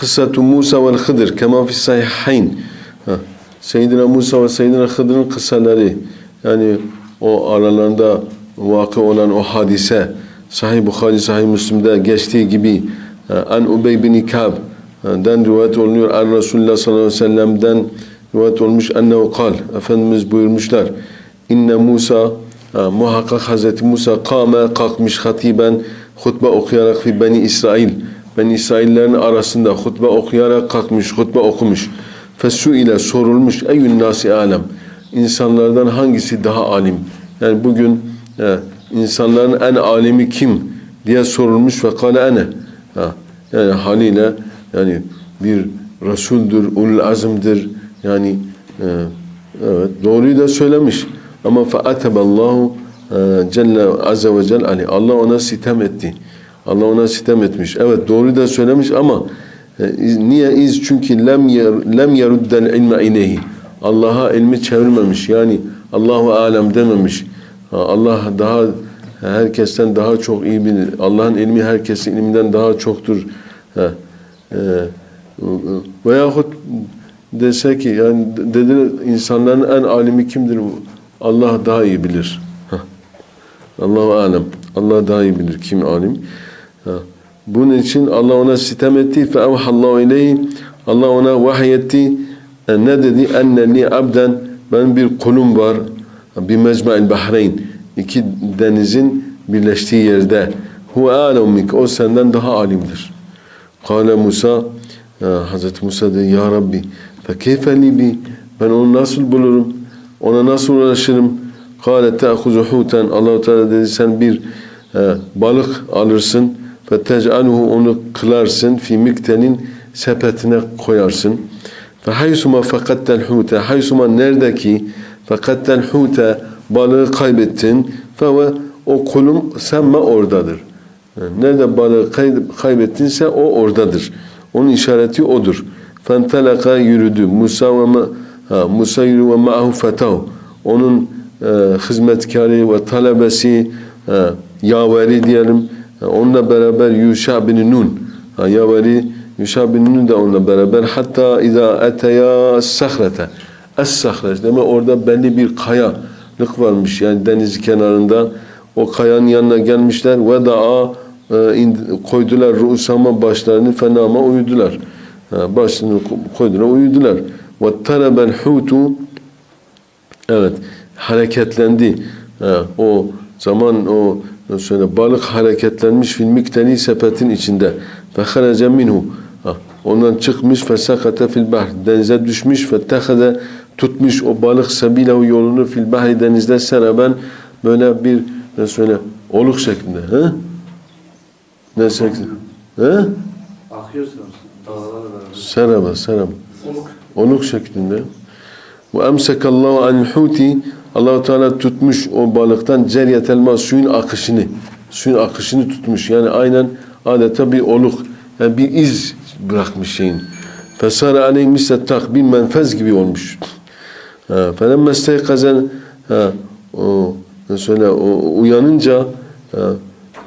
Kıssatu Musa vel Hıdır kema fi sahihayn. Seyyidina Musa ve Seyyidina Hıdır'ın kıssaları yani o aralarında vakı olan o hadise Sahih Bukhari, Sahih Müslim'de geçtiği gibi e, An Ubey bin İkab e, den rivayet olunuyor. An Resulullah sallallahu aleyhi ve sellem'den rivayet olmuş. Ennehu kal. Efendimiz buyurmuşlar. İnne Musa e, muhakkak Hazreti Musa kame kalkmış hatiben hutbe okuyarak fi beni İsrail. Beni İsraillerin arasında hutbe okuyarak kalkmış, hutbe okumuş. Fesu ile sorulmuş eyyün nasi alem. İnsanlardan hangisi daha alim? Yani bugün e, insanların en alimi kim diye sorulmuş ve kale ene. Ha, yani haliyle yani bir Resul'dür, ulul azimdir. Yani e, evet doğruyu da söylemiş. Ama fe ateballahu e, celle azze ve celle ali. Allah ona sitem etti. Allah ona sitem etmiş. Evet doğruyu da söylemiş ama e, niye iz çünkü lem yer, lem yeruddel ilme ileyhi. Allah'a ilmi çevirmemiş. Yani Allahu alem dememiş. Allah daha herkesten daha çok iyi bilir. Allah'ın ilmi herkesin ilminden daha çoktur. Ha, e, veyahut dese ki yani dedi insanların en alimi kimdir? Allah daha iyi bilir. Hah. Allahu alem. Allah daha iyi bilir kim alim. Ha. Bunun için Allah ona sitem etti. Fe evhallahu ileyhi. Allah ona vahyetti. E, ne dedi? Enne abden ben bir kulum var. Bir mecma'il bahreyn. İki denizin birleştiği yerde. Hu alem mink. O senden daha alimdir. Kale Musa e, Hazreti Musa dedi Ya Rabbi fe keyfe li bi ben onu nasıl bulurum? Ona nasıl ulaşırım? Kale te'huzu huten Allah-u Teala dedi sen bir e, balık alırsın tec'aluhu onu kılarsın fi miktenin sepetine koyarsın. Haysuma fakattel hute haysuma neredeki fakattel hute balığı kaybettin ve o kulum semme oradadır. Yani Nerede balığı kay- kaybettinse o oradadır. Onun işareti odur. Fentelaka yürüdü. Musa ve ma, ha, Musa yürü ve ma'ahu fetav. Onun e, hizmetkarı ve talebesi e, yaveri diyelim. Onunla beraber Yuşa bin Nun. Ha, yaveri Yuşa bin Nun da onunla beraber. Hatta iza eteya sahrete. Es-sahreç demek orada belli bir kayalık varmış. Yani deniz kenarında o kayanın yanına gelmişler ve daa e, koydular ruusama başlarını fenama uyudular. Ha, ko- koydular uyudular. Ve talabel hutu evet hareketlendi. Ha, o zaman o söyle balık hareketlenmiş fil mikteni sepetin içinde. Fe haraca minhu. Ondan çıkmış fesakate fil bahr. Denize düşmüş fettehaze tutmuş o balık sebilehu yolunu fil bahri denizde seraben böyle bir ne söyle oluk şeklinde. He? Ne şeklinde? He? Dağlarla beraber. Seraba, seraba. Oluk şeklinde. Ve emsekallahu anil huti Allahu Teala tutmuş o balıktan ceriyetel ma suyun akışını. Suyun akışını tutmuş. Yani aynen adeta bir oluk. Yani bir iz bırakmış şeyin. Fesara aleyhi mislettak bir menfez gibi olmuş. Felemme isteykazen söyle uyanınca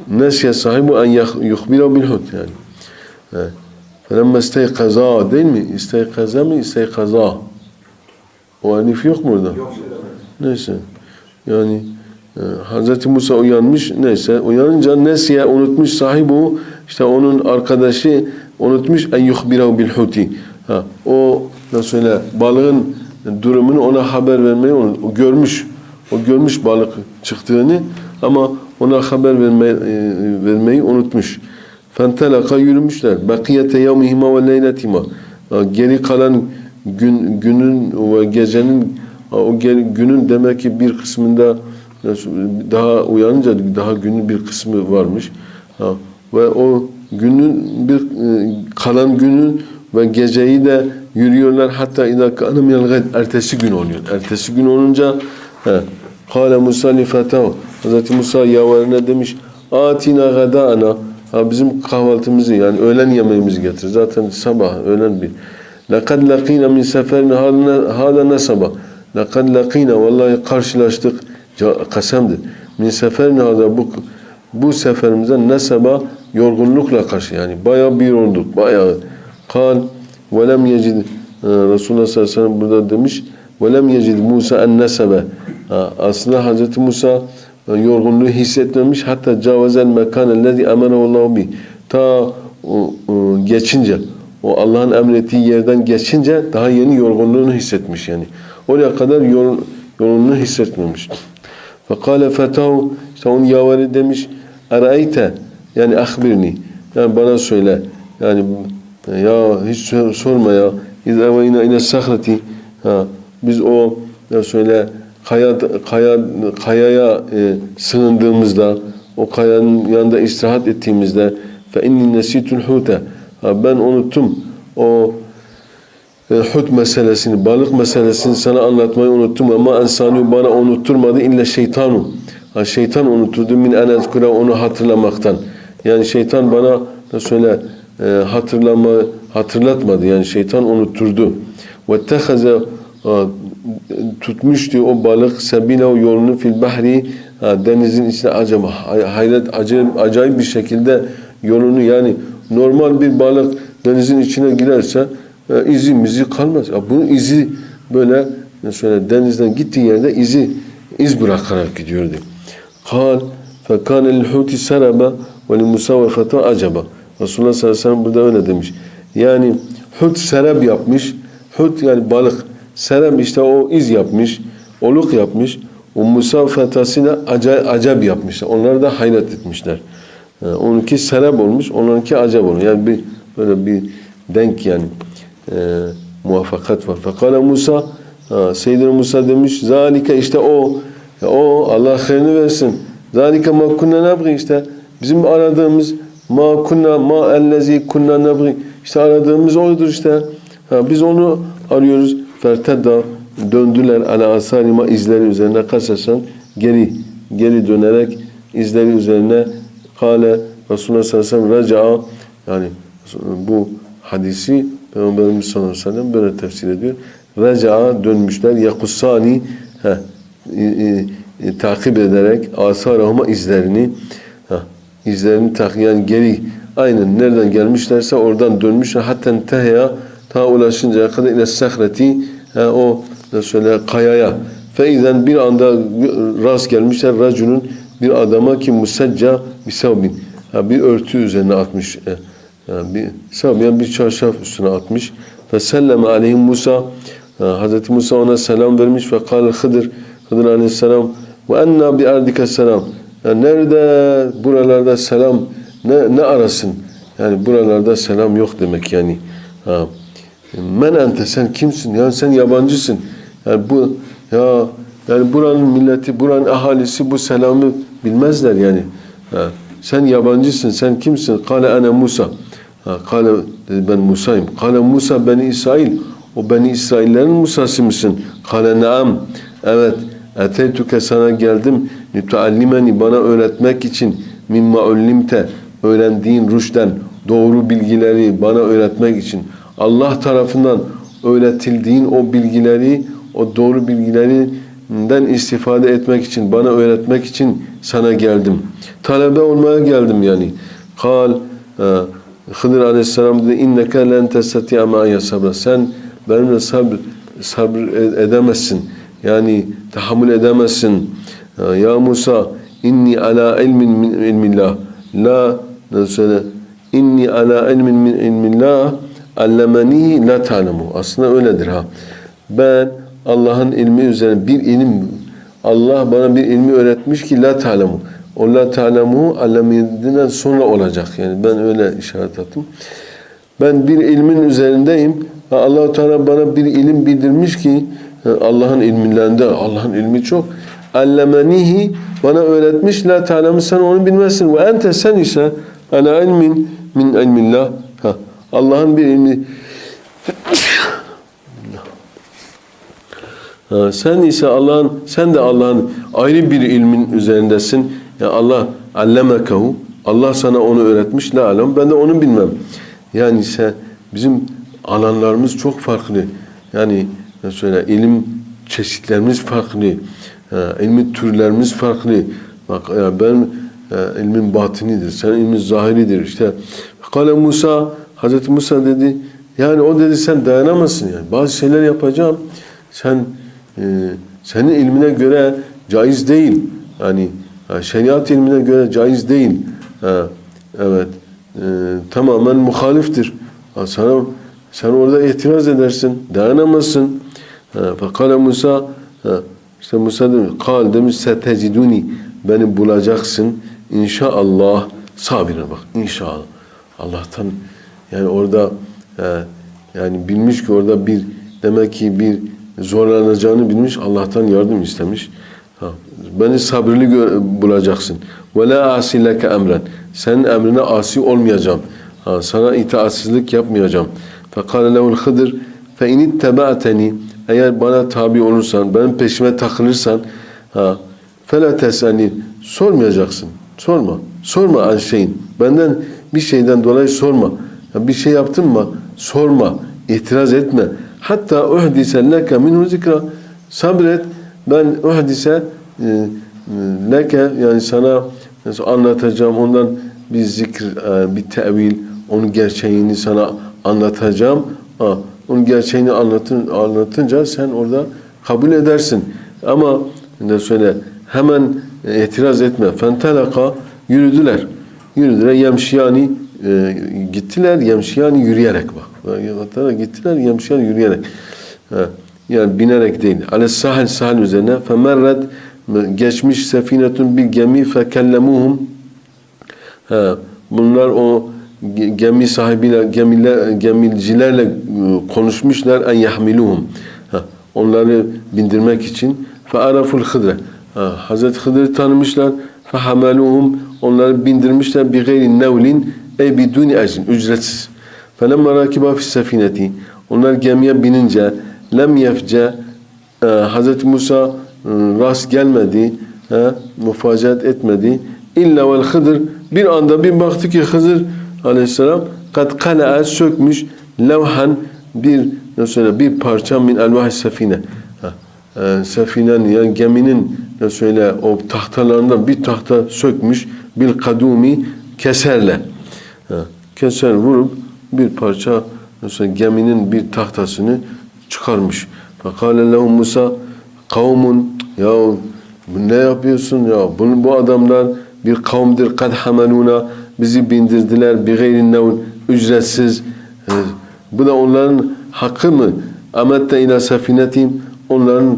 nesye sahibi en yuhbira bil hut yani. Felemme isteykaza değil mi? İsteykaza mı? İsteykaza. O elif yok mu? Yok Neyse. Yani e, Hz. Musa uyanmış. Neyse. Uyanınca nesiye unutmuş sahibi işte onun arkadaşı unutmuş en yuhbirahu bil huti. Ha, o nasıl öyle balığın durumunu ona haber vermeyi o görmüş. O görmüş balık çıktığını ama ona haber vermeyi, vermeyi unutmuş. Fentelaka yürümüşler. Bakiyete yevmihima ve leyletihima. Geri kalan gün, günün ve gecenin o günün demek ki bir kısmında daha uyanınca daha günün bir kısmı varmış. Ha, ve o günün bir e, kalan günün ve geceyi de yürüyorlar hatta idâ kâne minel gad ertesi gün oluyor. Ertesi gün olunca he, Kâle Musa li Hz. Musa yavarına demiş Atina gadâna ha, bizim kahvaltımızı yani öğlen yemeğimizi getir. Zaten sabah öğlen bir. Lekad lakîne min seferine hâda nesaba. Lekad lakîne vallahi karşılaştık. Kasemdir. Min seferine hâda bu bu seferimize nesaba yorgunlukla karşı yani bayağı bir yorulduk. Bayağı. Kal ve lem yecid e, Resulullah sallallahu aleyhi ve sellem burada demiş ve lem yecid Musa en nesebe. Aslında Hazreti Musa e, yorgunluğu hissetmemiş. Hatta cavazel mekanellezi emenehullahu bi. Ta o, o, geçince o Allah'ın emrettiği yerden geçince daha yeni yorgunluğunu hissetmiş yani. Oraya kadar yor, yorgunluğunu hissetmemiş. Fekale fetahu işte onun yavari demiş Erayte yani ahbirni yani bana söyle. Yani ya hiç sor- sorma ya. İz eveyna ile sahreti. Ha, biz o ya söyle kaya, kaya, kayaya e, sığındığımızda o kayanın yanında istirahat ettiğimizde fe inni nesitul hute ben unuttum. O e, hut meselesini, balık meselesini sana anlatmayı unuttum ama ensani bana unutturmadı illa şeytanu. Ha, şeytan unutturdu min en onu hatırlamaktan. Yani şeytan bana da söyle e, hatırlama hatırlatmadı. Yani şeytan unutturdu. Ve tehaze tutmuştu o balık sebile o yolunu fil bahri ha, denizin içine acaba hay- hayret acayip, acayip bir şekilde yolunu yani normal bir balık denizin içine girerse e, izi mizi kalmaz. Ya bunun izi böyle mesela denizden gittiği yerde izi iz bırakarak gidiyordu. Kal li Musa ve feta acaba. Resulullah sallallahu aleyhi ve sellem burada öyle demiş. Yani hut serab yapmış. Hut yani balık. Serab işte o iz yapmış. Oluk yapmış. O Musa fetasıyla acayip, acab yapmışlar. Onlar da hayret etmişler. Ee, onunki serab olmuş, onlarınki acab olmuş. Yani bir böyle bir denk yani e, muvaffakat var. Fekale Musa ha, Seyyidina Musa demiş zalike işte o o Allah hayırını versin. Zalike ma kunna nabgi işte bizim aradığımız ma kunna ma ellezi kunna nabgi işte aradığımız oydur işte. Ha, biz onu arıyoruz. Fertedda döndüler ala asarima izleri üzerine kasasan geri geri dönerek izleri üzerine kale Resulullah sallallahu aleyhi ve sellem raca'a yani bu hadisi Peygamberimiz sallallahu aleyhi ve sellem böyle tefsir ediyor. Raca'a dönmüşler. Yakussani e, e, e, takip ederek asarahuma izlerini heh, izlerini takip yani geri aynen nereden gelmişlerse oradan dönmüşler. Hatta tehya ta ulaşıncaya kadar ile sahreti ha, o da söyle kayaya. Feyzen bir anda rast gelmişler racunun bir adama ki musecca bisavbin. Ha, bir örtü üzerine atmış. E, yani bir sabiyen bir çarşaf üstüne atmış. Ve selleme aleyhim Musa Hz. Musa ona selam vermiş ve kâle Hıdır Hıdır aleyhisselam ve enna bi erdike selam. Yani nerede buralarda selam ne, ne arasın? Yani buralarda selam yok demek yani. Ha. Men ente sen kimsin? Yani sen yabancısın. Yani bu ya yani buranın milleti, buranın ahalisi bu selamı bilmezler yani. Ha. Sen yabancısın, sen kimsin? Kale ene Musa. Kale ben Musa'yım. Kale Musa beni İsrail. O beni İsraillerin Musa'sı mısın? Kale naam. Evet. Eteytuke sana geldim. Nüteallimeni bana öğretmek için mimma ullimte öğrendiğin rüşten doğru bilgileri bana öğretmek için Allah tarafından öğretildiğin o bilgileri o doğru bilgilerinden istifade etmek için bana öğretmek için sana geldim. Talebe olmaya geldim yani. Kal e, Hıdır Aleyhisselam dedi inneke len testati'a ma'ya sabra. Sen benimle sabr sabr edemezsin. Yani tahammül edemezsin. E, Ya Musa inni ala ilmin min ilmillah. La nasıl söyle? İnni ala ilmin min ilmillah allemeni la ta'lemu. Aslında öyledir ha. Ben Allah'ın ilmi üzerine bir ilim Allah bana bir ilmi öğretmiş ki la ta'lemu. Allah Teala'mı aleminden sonra olacak. Yani ben öyle işaret ettim. Ben bir ilmin üzerindeyim. Allah Teala bana bir ilim bildirmiş ki e, Allah'ın ilminde Allah'ın ilmi çok. Allemenihi bana öğretmiş. La Teala'mı sen onu bilmezsin. Ve ente sen ise ala ilmin min ilmillah. Allah'ın bir ilmi. sen ise Allah'ın sen de Allah'ın ayrı bir ilmin üzerindesin. Ya Allah allemekahu. Allah sana onu öğretmiş. La alem. Ben de onu bilmem. Yani ise bizim alanlarımız çok farklı. Yani mesela ilim çeşitlerimiz farklı. Ha, ilmi türlerimiz farklı. Bak ya ben e, ilmin batinidir. Sen ilmin zahiridir. İşte Kale Musa Hazreti Musa dedi yani o dedi sen dayanamazsın yani. Bazı şeyler yapacağım. Sen e, senin ilmine göre caiz değil. Yani şeriat ilmine göre caiz değil. Evet. E, tamamen muhaliftir. Ha, sana sen orada itiraz edersin. Dayanamazsın. Fakale Musa işte Musa demiş, kal demiş seteciduni beni bulacaksın inşallah sabire bak inşallah. Allah'tan yani orada e, yani bilmiş ki orada bir demek ki bir zorlanacağını bilmiş Allah'tan yardım istemiş. Ha, beni sabırlı bulacaksın. Ve la asileke emren. Senin emrine asi olmayacağım. Ha, sana itaatsizlik yapmayacağım. Fekale lehul hıdır fe initteba'teni eğer bana tabi olursan, benim peşime takılırsan ha, fela tesani sormayacaksın. Sorma. Sorma an şeyin. Benden bir şeyden dolayı sorma. Ya bir şey yaptın mı? Sorma. İtiraz etme. Hatta uhdise leke minhu zikra. Sabret. Ben uhdise e, leke yani sana anlatacağım ondan bir zikir, e, bir tevil, onun gerçeğini sana anlatacağım. Ha, onun gerçeğini anlatın, anlatınca sen orada kabul edersin. Ama ne söyle hemen e, itiraz etme. Fentelaka yürüdüler. Yürüdüler. Yemşiyani e, gittiler. Yemşiyani yürüyerek bak. Hatta gittiler yemşiyani yürüyerek. Ha, yani binerek değil. Ale sahil sahil üzerine femerret geçmiş sefinetun bir gemi fekellemuhum Ha, bunlar o ge- gemi sahibiyle, gemiler, gemicilerle e, konuşmuşlar en yahmiluhum. Onları bindirmek için fe araful hıdre. Ha, Hazreti Hıdır'ı tanımışlar. Fe hamaluhum. Onları bindirmişler bi gayri nevlin ey biduni ecrin. Ücretsiz. Felemma rakiba fis sefineti. Onlar gemiye binince lem yefce e, Hazreti Musa e, rast gelmedi, e, mufacat etmedi. İlla vel Hıdır bir anda bir baktı ki Hızır aleyhisselam kad kala'a sökmüş levhan bir mesela bir parça min elvah sefine. E, Sefinen yani geminin ne söyle o tahtalarından bir tahta sökmüş bil kadumi keserle. Keser vurup bir parça mesela geminin bir tahtasını çıkarmış. Fakale lehum Musa kavmun ya bu ne yapıyorsun ya? Bunu bu adamlar bir kavmdir. Kad hameluna bizi bindirdiler. Bi gayri nevl ücretsiz. Ee, bu da onların hakkı mı? Amette ila safinetim onların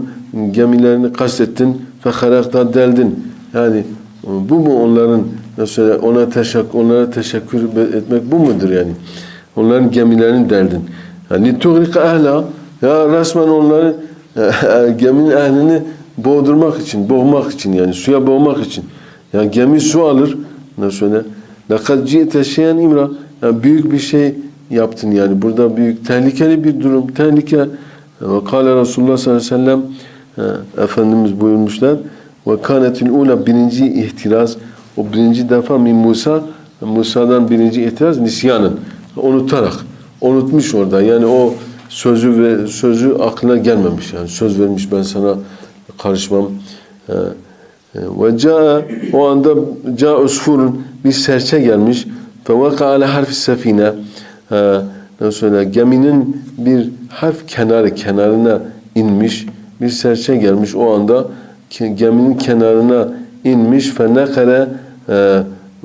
gemilerini kastettin. Ve harakta deldin. Yani bu mu onların mesela ona teşekkür onlara teşekkür etmek bu mudur yani? Onların gemilerini deldin. Yani tuğrika ehla ya resmen onları geminin ehlini boğdurmak için, boğmak için yani suya boğmak için. Yani gemi su alır. Ne söyle? Lekad ci'te şeyen imra. Yani büyük bir şey yaptın yani. Burada büyük tehlikeli bir durum. Tehlike. Ve kâle Resulullah sallallahu aleyhi ve sellem e, Efendimiz buyurmuşlar. Ve kânetil ula birinci ihtiraz. O birinci defa min Musa Musa'dan birinci ihtiraz nisyanın. Unutarak. Unutmuş orada. Yani o sözü ve sözü aklına gelmemiş yani söz vermiş ben sana karışmam. Ee, e, Ve o anda caa usfurun bir serçe gelmiş. Fevaka ala harfi sefine. Ee, Nasıl söyle geminin bir harf kenarı kenarına inmiş. Bir serçe gelmiş o anda geminin kenarına inmiş fe nekere e,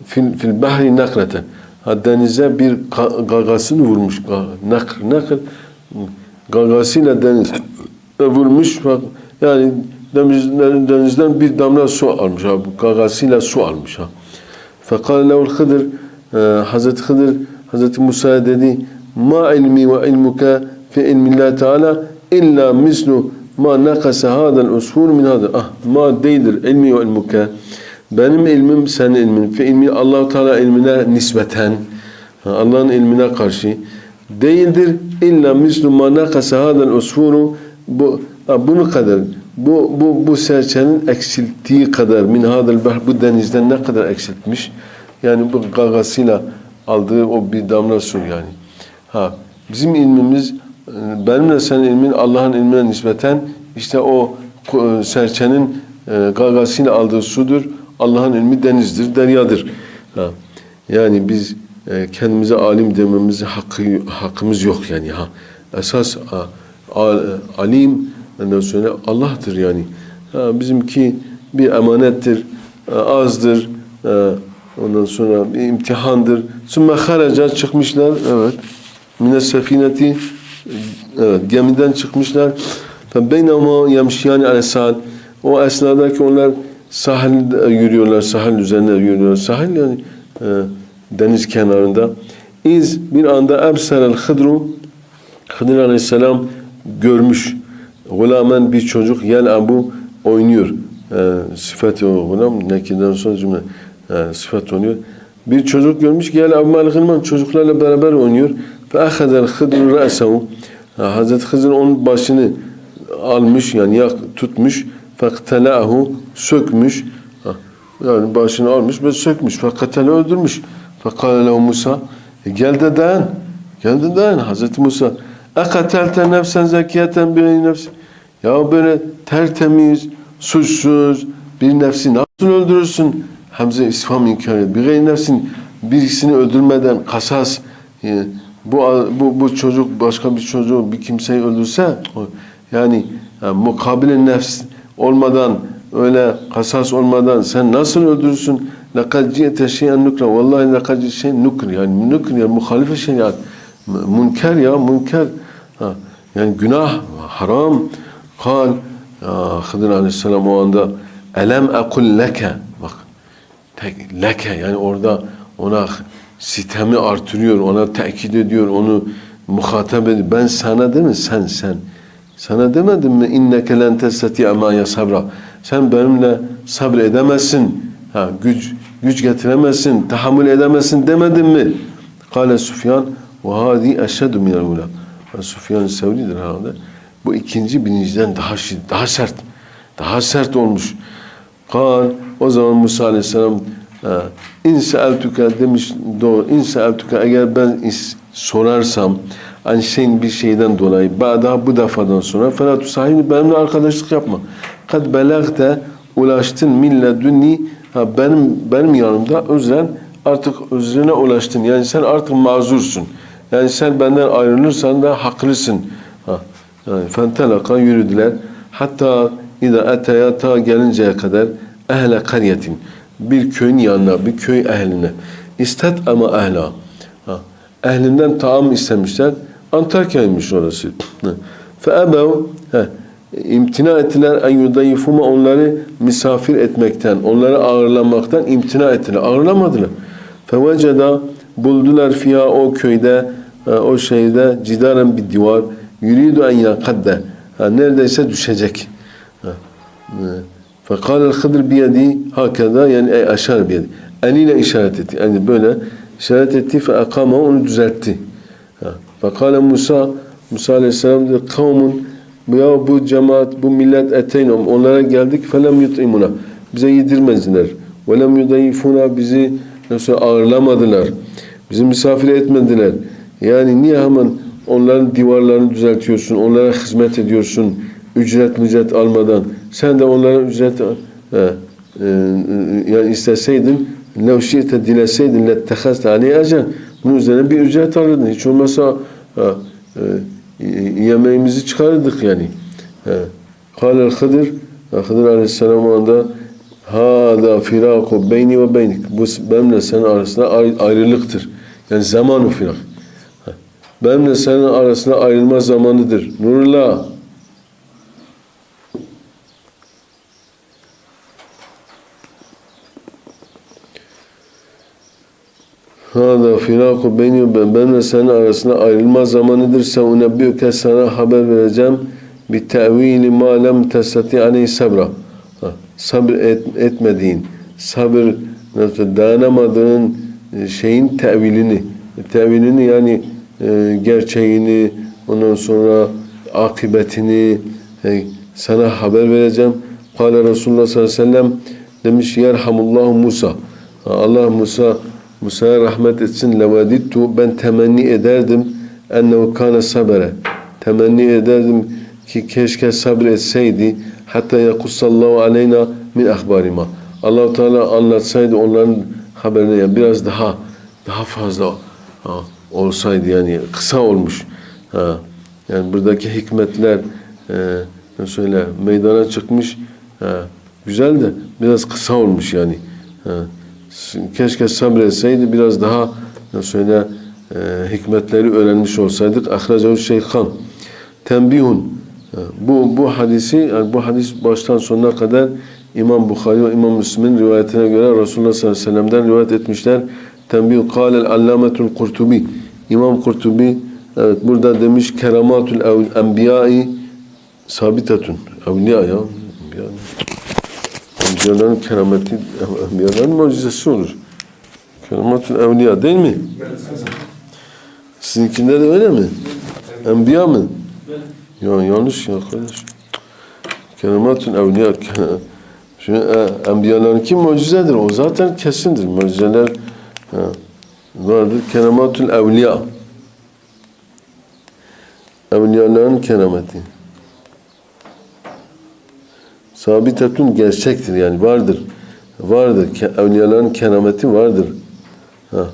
fil, fil bahri nakreten. Ha, denize bir ga- gagasını vurmuş. Nakr, nakr gagasıyla deniz vurmuş. Bak, yani denizden, denizden bir damla su almış. Ha, gagasıyla su almış. Ha. Fekale lehul Hıdır e, Hazreti Hıdır Hazreti Musa'ya dedi ma ilmi ve ilmuka fi ilmillah Teala illa mislu ma nakasa hadal usfur min hadal ah ma değildir ilmi ve ilmuka benim ilmim senin ilmin fi ilmi Allah Teala ilmine nispeten Allah'ın ilmine karşı değildir illa mislu ma nakasa hadal bu bunu kadar bu bu bu serçenin eksilttiği kadar min hadal bu denizden ne kadar eksiltmiş? Yani bu gagasıyla aldığı o bir damla su yani. Ha bizim ilmimiz benimle senin ilmin Allah'ın ilmine nispeten işte o e, serçenin e, gagasıyla aldığı sudur. Allah'ın ilmi denizdir, deryadır. Ha. Yani biz e, kendimize alim dememize hakkı, hakkımız yok yani ha. Esas alim ondan sonra Allah'tır yani. Ha, bizimki bir emanettir, e, azdır. e, ondan sonra bir imtihandır. Sümme haraca çıkmışlar. Evet. Mine sefineti evet, gemiden çıkmışlar. Beynama yemşiyani ale sahil. O esnadaki onlar sahilde yürüyorlar, sahil üzerine yürüyorlar. Sahil yani e, deniz kenarında. İz bir anda ebserel hıdru Hıdır Aleyhisselam görmüş. Gulamen bir çocuk yel abu oynuyor. E, sıfat o gulam nekiden sonra cümle e, sıfat oynuyor. Bir çocuk görmüş ki yel abu malikilman çocuklarla beraber oynuyor. Fe ahadel hıdru ra'sehu Hazreti Hızır onun başını almış yani yak tutmuş. Fektelâhu sökmüş. Yani başını almış ve sökmüş. Fekatele öldürmüş. Fekale lehu Musa e gel de dayan. Gel de dayan. Hazreti Musa ekatelte nefsen zekiyeten bir nefsi. Ya böyle tertemiz, suçsuz bir nefsi nasıl öldürürsün? Hamza isfam inkar ediyor. Bir nefsin birisini öldürmeden kasas e, bu bu bu çocuk başka bir çocuğu bir kimseyi öldürse yani, yani mukabile nefs olmadan öyle kasas olmadan sen nasıl öldürürsün? لَقَدْ جِئْتَ شَيْئًا نُكْرًا Vallahi لَقَدْ جِئْتَ شَيْئًا نُكْر yani nukr yani muhalife şeriat. Münker ya münker. Ha, yani günah, haram. Kal ya Hıdır Aleyhisselam o anda elem ekul leke bak tek leke yani orada ona sitemi artırıyor, ona tekit ediyor, onu muhatap ediyor. Ben sana değil mi? Sen sen. Sana demedim mi? İnneke len testati'a ma'ya sabra. Sen benimle sabır edemezsin. Ha, güç güç getiremezsin, tahammül edemezsin demedim mi? Kale Süfyan ve hadi eşhedü minel ula. Süfyan Sevri'dir herhalde. Bu ikinci birinciden daha şid- daha sert. Daha sert olmuş. Kal o zaman Musa Aleyhisselam in seeltuke demiş doğru in seeltuke eğer ben is- sorarsam an şeyin bir şeyden dolayı daha bu defadan sonra felatu sahibi benimle arkadaşlık yapma. Kad belagte ulaştın min ledunni ha, benim benim yanımda özren artık özrüne ulaştın. Yani sen artık mazursun. Yani sen benden ayrılırsan da haklısın. Ha. Yani fentelaka yürüdüler. Hatta İza etaya ta gelinceye kadar ehle kariyetin bir köyün yanına, bir köy ehline. İstet ama ehla. Ha. Ehlinden taam istemişler. Antakya'ymış orası. Fe ebev imtina ettiler en yudayifuma onları misafir etmekten, onları ağırlamaktan imtina ettiler. Ağırlamadılar. Feveceda buldular fiya o köyde, e, o şeyde cidaren bir divar. Yürüydü en yakadde. Neredeyse düşecek. E, fekal el hıdır biyedi hakeda yani ey aşar biyedi. Eliyle işaret etti. Yani böyle işaret etti fe akama onu düzeltti. Fekale Musa Musa aleyhisselam kavmun ya bu cemaat bu millet eteynom onlara geldik felem yut'imuna bize yedirmezdiler. Velem yudayifuna bizi nasıl ağırlamadılar. Bizi misafir etmediler. Yani niye hemen onların divarlarını düzeltiyorsun, onlara hizmet ediyorsun, ücret mücret almadan. Sen de onlara ücret e, e, yani isteseydin lev şi'te dileseydin lettehazte aleyhi ecen. Bunun üzerine bir ücret alırdın. Hiç olmazsa e, e, yemeğimizi çıkarırdık yani. Kâlel Hıdır Hıdır Aleyhisselam o anda Hâdâ firâku beyni ve beynik. Bu benimle senin arasında ayrılıktır. Yani zamanı firak. Benimle senin arasında ayrılma zamanıdır. Nurullah Hâdâ firâku beyni ben benimle senin arasında ayrılma zamanıdır. Sen unebbüke sana haber vereceğim. Bi tevili ma lem testati aleyhi sabra. Sabır et, etmediğin, sabır dayanamadığın şeyin tevilini, tevilini yani e, gerçeğini, ondan sonra akıbetini, e, sana haber vereceğim. Kale Resulullah sallallahu aleyhi ve sellem demiş yerhamullahu Musa. Allah Musa Musa'ya rahmet etsin. Levadittu ben temenni ederdim ennehu kâne sabere. Temenni ederdim ki keşke sabretseydi hatta yakussallahu aleyna min ahbarima. Allah Teala anlatsaydı onların haberini yani biraz daha daha fazla ha, olsaydı yani kısa olmuş. Ha, yani buradaki hikmetler e, söyle meydana çıkmış. Ha, güzel de biraz kısa olmuş yani. Ha, keşke sabretseydi biraz daha söyle e, hikmetleri öğrenmiş olsaydık. Ahracahu Şeyhan. Tembihun. Bu bu hadisi yani bu hadis baştan sonuna kadar İmam Bukhari ve İmam Müslim'in rivayetine göre Resulullah sallallahu aleyhi ve sellem'den rivayet etmişler. Tembih kâlel allametul kurtubi. İmam Kurtubi evet burada demiş keramatul enbiyai sabitetun. Evliya ya. Enbiya. Enbiyaların kerameti, enbiyaların mucizesi olur. Keramatul evliya değil mi? Sizinkinde de öyle mi? Enbiya mı? Ya yanlış ya kardeş. Keramatul evliya. Şimdi e, enbiyaların kim mucizedir? O zaten kesindir. Mucizeler ha, vardır. Keramatul evliya. Evliyaların kerameti. Sabitetun gerçektir yani vardır. Vardır. Evliyaların kerameti vardır. Ha.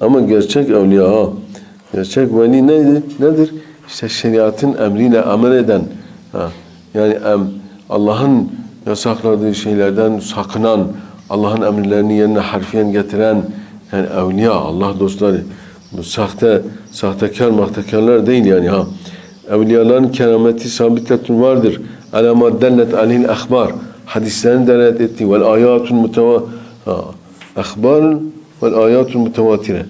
Ama gerçek evliya ha. Gerçek veli neydi? Nedir? İşte şeriatın emriyle amel eden. Ha. Yani Allah'ın yasakladığı şeylerden sakınan, Allah'ın emirlerini yerine harfiyen getiren yani evliya, Allah dostları. Bu sahte, sahtekar, mahtekarlar değil yani ha. Evliyaların kerameti sabitetun vardır. Alama dellet aleyhil ahbar. Hadislerin delalet ettiği vel ayatun muteva. Ahbarun vel ayatun mutevatire.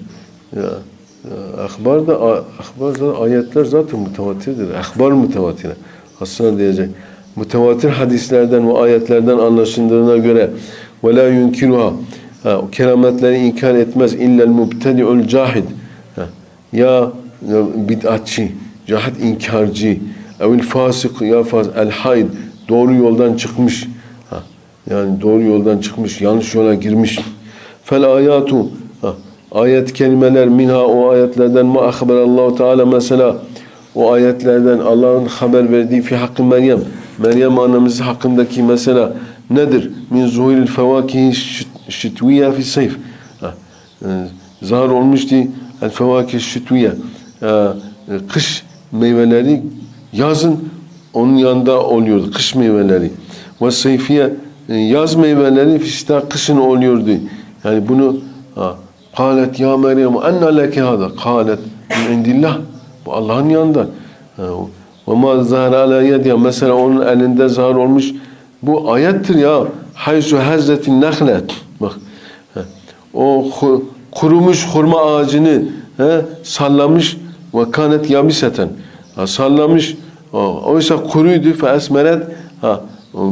Ya, ya, Ahbar da ahbar da ayetler zaten mutavatirdir. Ahbar mutevatire. Aslında diyecek. Mutevatir hadislerden ve ayetlerden anlaşıldığına göre ve la yunkiruha ha, o kerametleri inkar etmez illel mubtedi'ul cahid ya, ya bid'atçı cahid inkarcı evil fasık ya fas el hayd doğru yoldan çıkmış ha, yani doğru yoldan çıkmış yanlış yola girmiş fel ayatu ha, ayet kelimeler minha o ayetlerden ma ahberallahu teala mesela o ayetlerden Allah'ın haber verdiği fi hakkı Meryem Meryem anamız hakkındaki mesela nedir? Min zuhuril fevakihi şitviye fi sayf. Ha, e, Zahar olmuştu el fevakih şitviye. E, Kış meyveleri yazın onun yanında oluyordu. Kış meyveleri. Ve sayfiye e, yaz meyveleri fişta kışın oluyordu. Yani bunu Kalet ya Meryem enna leke hada. Kalet min indillah. Bu Allah'ın yanından. Ha, ve ma zahara ala yediha. Mesela onun elinde zahar olmuş. Bu ayettir ya. Haysu hazzetin nehlet. Bak. O kurumuş hurma ağacını he, sallamış ve kanet yabiseten. Ha, sallamış. O, oysa kuruydu fe esmeret. Ha,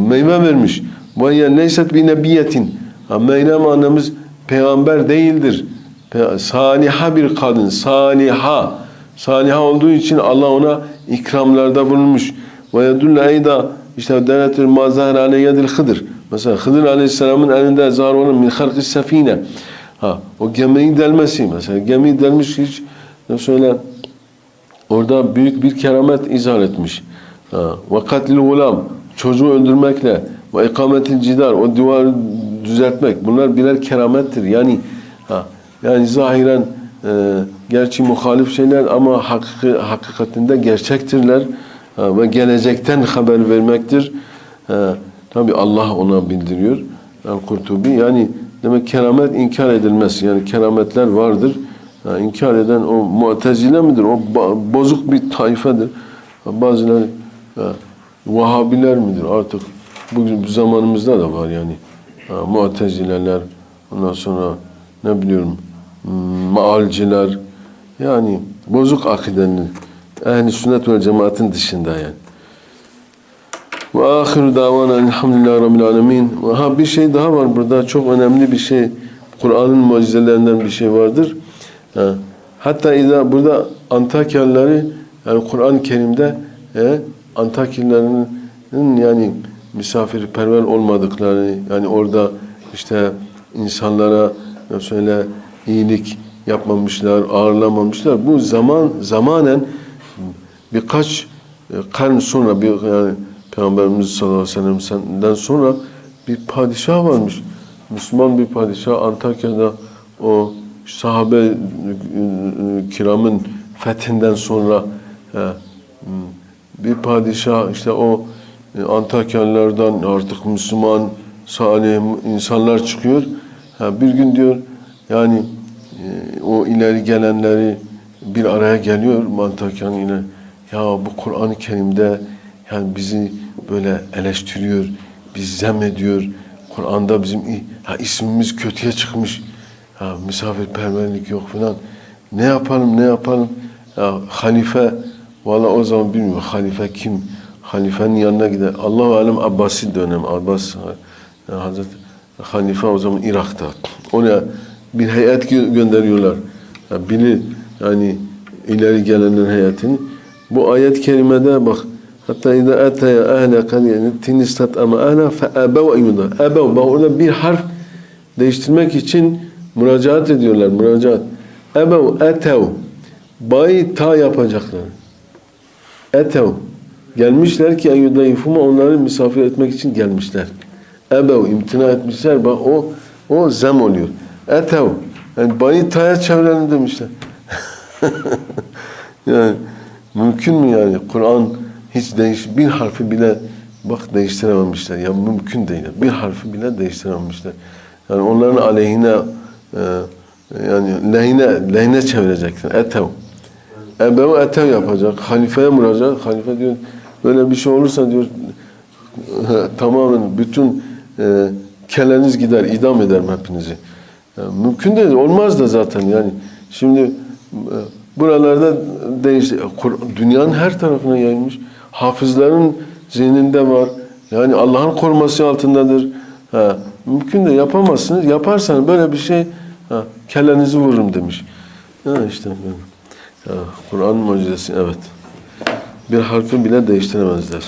meyve vermiş. Ve ye leyset bi nebiyetin. Ha, Meryem annemiz peygamber değildir. Pe- Saliha bir kadın. Saliha. Saliha olduğu için Allah ona ikramlarda bulunmuş. Ve yedulle eyda işte denetir mazahir ale yedil hıdır. Mesela Hıdır Aleyhisselam'ın elinde zar olan min halkı sefine. Ha, o gemiyi delmesi mesela. Gemiyi delmiş hiç ne söyle orada büyük bir keramet izhar etmiş. Ve katlil gulam çocuğu öldürmekle ve ikametil cidar o duvarı düzeltmek bunlar birer keramettir. Yani ha, yani zahiren e, gerçi muhalif şeyler ama hakiki, hakikatinde gerçektirler ha, ve gelecekten haber vermektir. Ha, tabi Allah ona bildiriyor. Yani Kurtubi yani demek keramet inkar edilmez. Yani kerametler vardır. Ha, inkar eden o mu'tezile midir? O bozuk bir tayfedir. Ha, Bazıları ha, Vahabiler midir? Artık bu, bu zamanımızda da var yani. Ha, mu'tezileler, ondan sonra ne biliyorum hmm, maalciler yani bozuk akidenin ehli sünnet ve cemaatin dışında yani. Ve ahiru davana elhamdülillahi rabbil alemin. Ha bir şey daha var burada çok önemli bir şey. Kur'an'ın mucizelerinden bir şey vardır. Ha. Hatta İza burada Antakyalıları yani Kur'an-ı Kerim'de e, Antakyalıların yani misafirperver olmadıklarını yani orada işte insanlara şöyle iyilik yapmamışlar, ağırlamamışlar. Bu zaman zamanen birkaç e, karn sonra bir yani Peygamberimiz sallallahu aleyhi ve sellem'den sonra bir padişah varmış. Müslüman bir padişah Antakya'da o sahabe e, kiramın fethinden sonra e, bir padişah işte o e, Antakyalılardan artık Müslüman salih insanlar çıkıyor. Bir gün diyor yani o ileri gelenleri bir araya geliyor Antakya'nın yine ya bu Kur'an-ı Kerim'de yani bizi böyle eleştiriyor, biz zem ediyor. Kur'an'da bizim ha, ismimiz kötüye çıkmış. Ha, misafirperverlik yok falan. Ne yapalım ne yapalım? Ya, halife valla o zaman bilmiyorum halife kim? Halifenin yanına gider. Allahu alem Abbasi dönem. Abbas ya, Hazreti Halife o zaman Irak'ta. Oraya bir heyet gö- gönderiyorlar. Ya, biri yani ileri gelenlerin heyetini. Bu ayet kerimede bak hatta idâ eteye ehle kariyenin tinistat ama ehle fe ebev en yudâ. Ebev. Bak orada bir harf değiştirmek için müracaat ediyorlar. Müracaat. Ebev etev. Bay ta yapacaklar. Etev. Gelmişler ki en yudayifuma onları misafir etmek için gelmişler. Ebev imtina etmişler. Bak o o zem oluyor. Etev. Yani bayı taya çevirelim demişler. yani mümkün mü yani? Kur'an hiç değiş bir harfi bile bak değiştirememişler. Ya mümkün değil. Bir harfi bile değiştirememişler. Yani onların aleyhine yani lehine lehine çevirecekler. Etev. Ebev etev yapacak. Halifeye müracaat. Halife diyor böyle bir şey olursa diyor tamamen bütün e, keleniz gider, idam ederim hepinizi. Yani mümkün değil, olmaz da zaten yani. Şimdi e, buralarda değiş, Kur- dünyanın her tarafına yayılmış. Hafızların zihninde var. Yani Allah'ın koruması altındadır. Ha, mümkün de yapamazsınız. Yaparsanız böyle bir şey ha, kellenizi vururum demiş. Ha, işte Kur'an mucizesi evet. Bir harfi bile değiştiremezler.